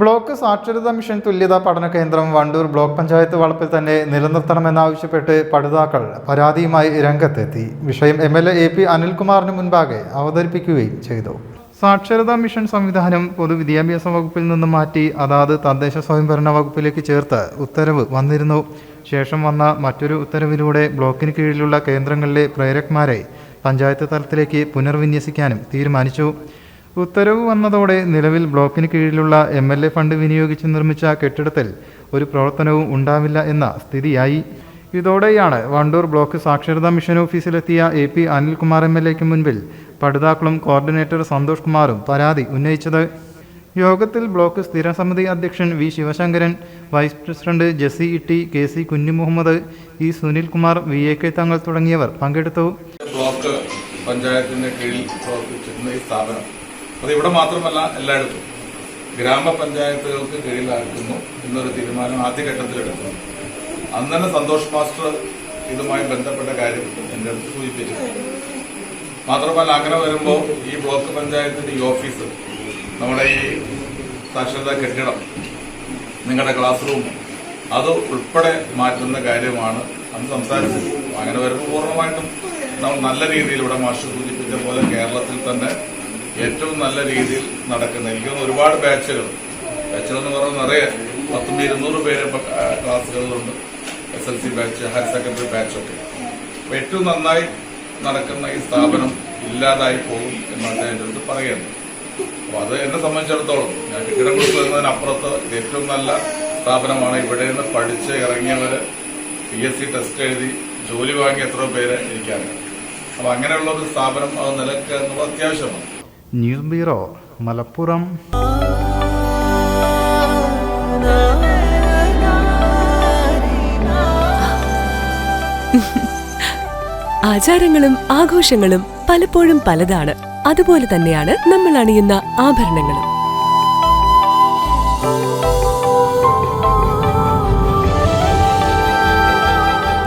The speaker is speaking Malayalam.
ബ്ലോക്ക് സാക്ഷരതാ മിഷൻ തുല്യതാ പഠന കേന്ദ്രം വണ്ടൂർ ബ്ലോക്ക് പഞ്ചായത്ത് വളപ്പിൽ തന്നെ നിലനിർത്തണമെന്നാവശ്യപ്പെട്ട് പഠിതാക്കൾ പരാതിയുമായി രംഗത്തെത്തി. വിഷയം എം എൽ എ പി അനിൽകുമാറിന് മുൻപാകെ അവതരിപ്പിക്കുകയും ചെയ്തു. സാക്ഷരതാ മിഷൻ സംവിധാനം പൊതുവിദ്യാഭ്യാസ വകുപ്പിൽ നിന്ന് മാറ്റി അതാത് തദ്ദേശ സ്വയംഭരണ വകുപ്പിലേക്ക് ചേർത്ത് ഉത്തരവ് വന്നിരുന്നു. ശേഷം വന്ന മറ്റൊരു ഉത്തരവിലൂടെ ബ്ലോക്കിന് കീഴിലുള്ള കേന്ദ്രങ്ങളിലെ പ്രേരക്മാരെ പഞ്ചായത്ത് തലത്തിലേക്ക് പുനർവിന്യസിക്കാനും തീരുമാനിച്ചു. ഉത്തരവ് വന്നതോടെ നിലവിൽ ബ്ലോക്കിന് കീഴിലുള്ള എം എൽ എ ഫണ്ട് വിനിയോഗിച്ച് നിർമ്മിച്ച കെട്ടിടത്തിൽ ഒരു പ്രവർത്തനവും ഉണ്ടാവില്ല എന്ന സ്ഥിതിയായി. ഇതോടെയാണ് വണ്ടൂർ ബ്ലോക്ക് സാക്ഷരതാ mission ഓഫീസിലെത്തിയ A P Anilkumar M L എക്ക് മുൻപിൽ പഠിതാക്കളും കോർഡിനേറ്റർ സന്തോഷ് കുമാറും പരാതി ഉന്നയിച്ചത്. യോഗത്തിൽ ബ്ലോക്ക് സ്ഥിര സമിതി അധ്യക്ഷൻ V Sivasankaran vice president Jessy Itty K C Kunjumuhammad E Sunilkumar V A K Thangal തുടങ്ങിയവർ പങ്കെടുത്തു. ബ്ലോക്ക് പഞ്ചായത്തിന്റെ കീഴിൽ പ്രവർത്തിച്ചിരുന്ന ഈ സ്ഥാപനം അത് ഇവിടെ മാത്രമല്ല എല്ലായിടത്തും. ഗ്രാമപഞ്ചായത്തുകൾക്ക് കീഴിലാക്കുന്നു എന്നൊരു തീരുമാനം ആദ്യഘട്ടത്തിലെടുക്കുന്നു. അന്ന് തന്നെ സന്തോഷ് മാസ്റ്റർ ഇതുമായി ബന്ധപ്പെട്ട കാര്യം എന്റെ അടുത്ത് സൂചിപ്പിച്ചു മാത്രമല്ല അങ്ങനെ വരുമ്പോൾ ഈ ബ്ലോക്ക് പഞ്ചായത്തിന്റെ ഈ ഓഫീസ് നമ്മുടെ ഈ സാക്ഷരതാ കെട്ടിടം നിങ്ങളുടെ ക്ലാസ് റൂം അത് ഉൾപ്പെടെ മാറ്റുന്ന കാര്യമാണ് അന്ന് സംസാരിച്ചത് അങ്ങനെ വരുമ്പോൾ പൂർണമായിട്ടും നമ്മൾ നല്ല രീതിയിൽ ഇവിടെ മാഷ് സൂചിപ്പിച്ച പോലെ കേരളത്തിൽ തന്നെ ഏറ്റവും നല്ല രീതിയിൽ നടക്കുന്ന എനിക്ക് ഒരുപാട് ബാച്ചുകൾ ബാച്ചുകൾ എന്ന് പറയുന്നത് നിറയെ പത്തും ഇരുന്നൂറ് പേര് ക്ലാസ്സുകളുണ്ട്. S L C batch higher secondary ബാച്ചൊക്കെ അപ്പൊ ഏറ്റവും നന്നായി നടക്കുന്ന ഈ സ്ഥാപനം ഇല്ലാതായി പോകും എന്നാണ് എന്റെ അടുത്ത് പറയുന്നത്. അപ്പൊ അത് എന്നെ സംബന്ധിച്ചിടത്തോളം ഞാൻ കെട്ടിടം കൊടുക്കുന്നതിനപ്പുറത്ത് ഏറ്റവും നല്ല സ്ഥാപനമാണ്. ഇവിടെ നിന്ന് പഠിച്ച് ഇറങ്ങിയവര് പി എസ് സി ടെസ്റ്റ് എഴുതി ജോലി വാങ്ങിയ എത്ര പേര് എനിക്കറിയാം. അപ്പൊ അങ്ങനെയുള്ള ഒരു സ്ഥാപനം അത് നിലക്കുന്നത് അത്യാവശ്യമാണ്. News bureau Malappuram. ആചാരങ്ങളും ആഘോഷങ്ങളും പലപ്പോഴും പലതാണ്. അതുപോലെ തന്നെയാണ് നമ്മൾ അണിയുന്ന ആഭരണങ്ങളും.